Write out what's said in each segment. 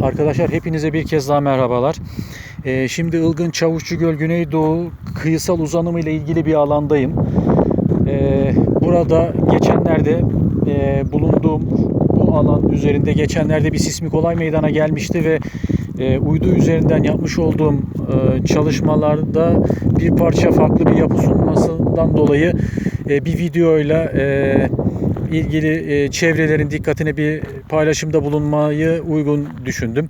Arkadaşlar hepinize bir kez daha merhabalar. Ee, şimdi Ilgın Çavuşçu Göl Güneydoğu kıyısal uzanımı ile ilgili bir alandayım. Ee, burada geçenlerde e, bulunduğum bu alan üzerinde geçenlerde bir sismik olay meydana gelmişti ve e, uydu üzerinden yapmış olduğum e, çalışmalarda bir parça farklı bir yapı sunmasından dolayı e, bir videoyla e, ilgili e, çevrelerin dikkatine bir paylaşımda bulunmayı uygun düşündüm.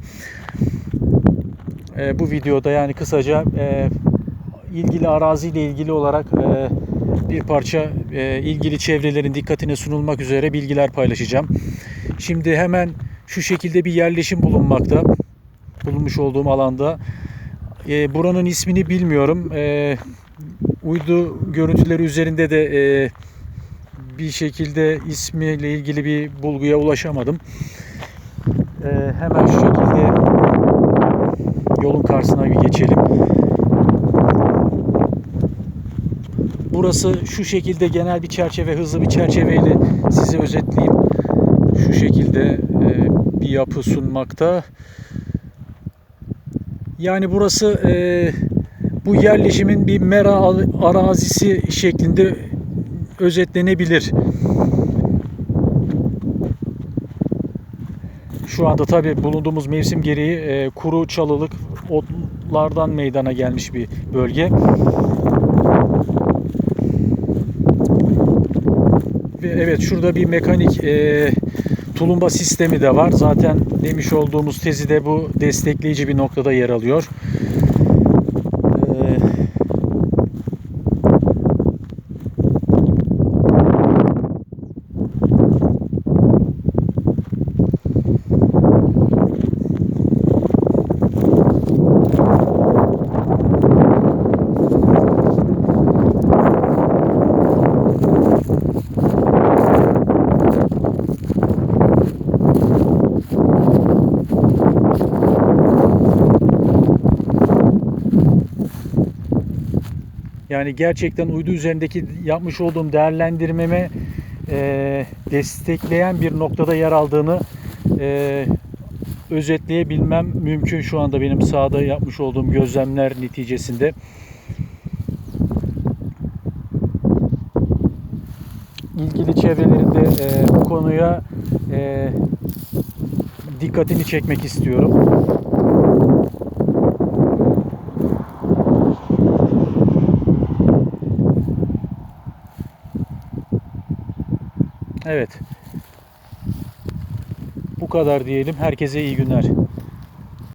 E, bu videoda yani kısaca e, ilgili araziyle ilgili olarak bir parça ilgili çevrelerin dikkatine sunulmak üzere bilgiler paylaşacağım. Şimdi hemen şu şekilde bir yerleşim bulunmakta. Bulunmuş olduğum alanda. E, buranın ismini bilmiyorum. E, uydu görüntüleri üzerinde de e, bir şekilde ismiyle ilgili bir bulguya ulaşamadım. E, hemen şu şekilde yolun karşısına bir geçelim. Burası şu şekilde genel bir çerçeve, hızlı bir çerçeveyle size özetleyeyim. Şu şekilde e, bir yapı sunmakta. Yani burası e, bu yerleşimin bir mera arazisi şeklinde özetlenebilir. Şu anda tabi bulunduğumuz mevsim gereği e, kuru çalılık otlardan meydana gelmiş bir bölge. Ve evet şurada bir mekanik e, tulumba sistemi de var. Zaten demiş olduğumuz tezi de bu destekleyici bir noktada yer alıyor. E, Yani gerçekten uydu üzerindeki yapmış olduğum değerlendirmeme e, destekleyen bir noktada yer aldığını e, özetleyebilmem mümkün şu anda benim sahada yapmış olduğum gözlemler neticesinde. ilgili çevrelerinde e, bu konuya e, dikkatini çekmek istiyorum. Evet. Bu kadar diyelim. Herkese iyi günler.